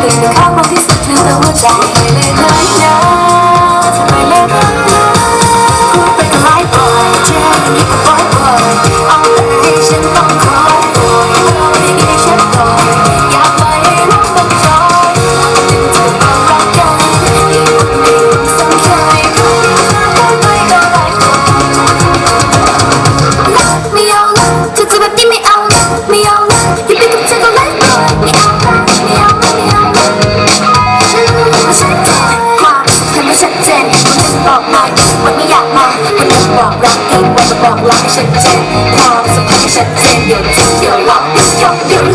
Think the cup of his to the woods I rock, rock, eat rubber, rock, lock, shake, shake, palms, and shake, shake, you, you, lock, you, you, you.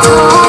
我。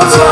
outside.